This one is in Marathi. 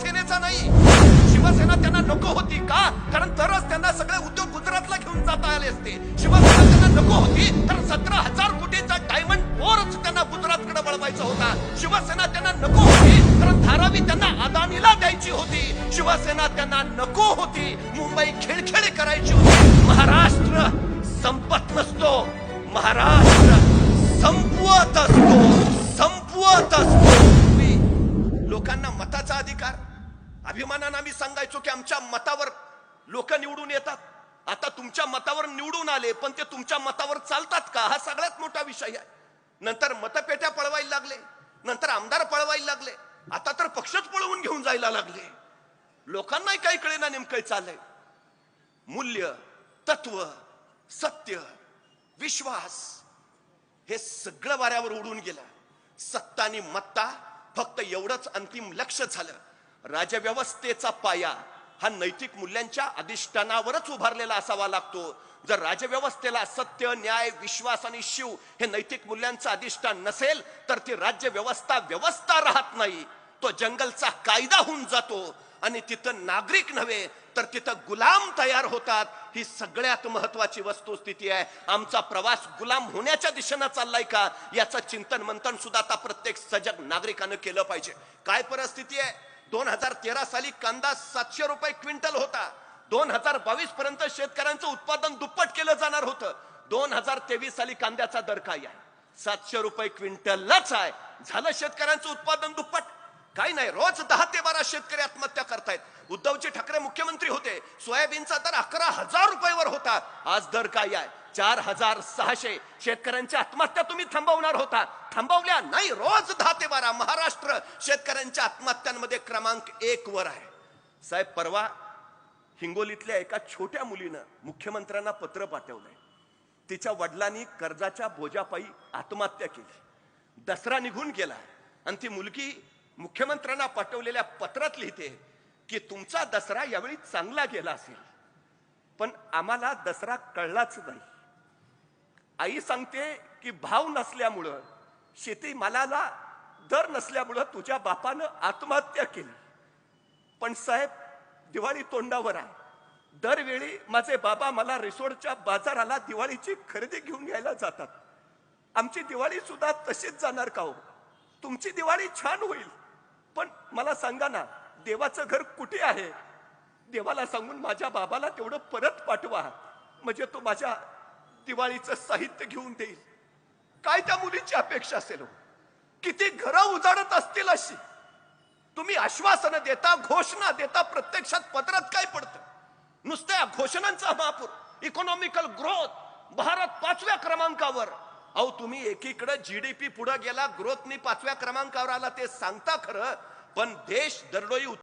शिवसेनेचा नाही शिवसेना त्यांना नको होती का? कारण तरच त्यांना सगळे उद्योग गुजरातला घेऊन जाता आले असते. शिवसेना त्यांना नको होती तर सतरा हजार कोटीचा डायमंड पोरच त्यांना गुजरातकडे वळवायचा होता. शिवसेना त्यांना नको होती कारण धारावी त्यांना अदानीला द्यायची होती. शिवसेना त्यांना नको होती मुंबई खेळखेळ करायची होती. महाराष्ट्र संपत नसतो. महाराष्ट्र संपवत असतो. संपवत असतो. लोकांना मताचा अधिकार अभिमानानं आम्ही सांगायचो की आमच्या मतावर लोक निवडून येतात. आता तुमच्या मतावर निवडून आले पण ते तुमच्या मतावर चालतात का? हा सगळ्यात मोठा विषय आहे. नंतर मतपेट्या पळवायला लागले नंतर आमदार पळवायला लागले आता तर पक्षच पळवून घेऊन जायला लागले. लोकांनाही काही कळेना नेमकं चाललंय. मूल्य तत्व सत्य विश्वास हे सगळं वाऱ्यावर उडून गेलं. सत्ता आणि मत्ता फक्त एवढंच अंतिम लक्ष झालं. राजव्यवस्थेचा पाया हा नैतिक मूल्यांच्या अधिष्ठानावरच उभारलेला असावा लागतो. जर राजव्यवस्थेला सत्य न्याय विश्वास आणि शिव हे नैतिक मूल्यांचं अधिष्ठान नसेल तर ती राज्य व्यवस्था व्यवस्था राहत नाही. तो जंगलचा कायदा होऊन जातो आणि तिथं नागरिक नव्हे तर तिथं गुलाम तयार होतात. ही सगळ्यात महत्वाची वस्तुस्थिती आहे. आमचा प्रवास गुलाम होण्याच्या दिशेनं चाललाय का? याचं चिंतन मंथन सुद्धा आता प्रत्येक सजग नागरिकानं केलं पाहिजे. काय परिस्थिती आहे? दोन हजार तेरा साली कांदा सातशे रुपये क्विंटल होता. दोन हजार बावीस पर्यंत शेतकऱ्यांचं उत्पादन दुप्पट केलं जाणार होतं. दोन हजार तेवीस साली कांद्याचा दर काय आहे? सातशे रुपये क्विंटलच आहे. झालं शेतकऱ्यांचं उत्पादन दुप्पट. काही नाही रोज दहा ते बारा शेतकरी आत्महत्या करतायत. उद्धवजी ठाकरे मुख्यमंत्री होते. सोयाबीनचा दर अकरा हजार रुपयावर होता. आज दर काय आहे? चार हजार सहाशे. शेतकऱ्यांच्या आत्महत्या तुम्ही थांबवणार होता. थांबवल्या नाही. रोज दहा ते बारा. महाराष्ट्र शेतकऱ्यांच्या आत्महत्यांमध्ये क्रमांक एक वर आहे. साहेब परवा हिंगोलीतल्या एका छोट्या मुलीनं मुख्यमंत्र्यांना पत्र पाठवलंय. तिच्या वडिलांनी कर्जाच्या बोजापायी आत्महत्या केली. दसरा निघून गेला. आणि ती मुलगी मुख्यमंत्र्यांना पाठवलेल्या पत्रात लिहिते की तुमचा दसरा यावेळी चांगला गेला असेल. पण आम्हाला दसरा कळलाच नाही. आई सांगते की भाव नसल्यामुळं शेती मालाला दर नसल्यामुळं तुझ्या बापानं आत्महत्या केली. पण साहेब दिवाळी तोंडावर आहे. दरवेळी माझे बाबा मला रिसोडच्या बाजाराला दिवाळीची खरेदी घेऊन घ्यायला जातात. आमची दिवाळी सुद्धा तशीच जाणार का हो? तुमची दिवाळी छान होईल. पण मला सांगा ना देवाचं घर कुठे आहे? देवाला सांगून माझ्या बाबाला तेवढं परत पाठवा. म्हणजे तो माझ्या दिवाळीचं साहित्य घेऊन देईल. काय त्या मुलीची अपेक्षा असेल हो? किती घरं उजाडत असतील अशी. तुम्ही आश्वासनं देता घोषणा देता प्रत्यक्षात पत्रात काय पडतं? नुसत्या घोषणांचा महापूर इकॉनॉमिकल ग्रोथ भारत पाचव्या क्रमांकावर. अहो तुम्ही एकीकडे जीडीपी पुढे गेला ग्रोथनी पाचव्या क्रमांकावर आला ते सांगता खरं पण देश दरडोई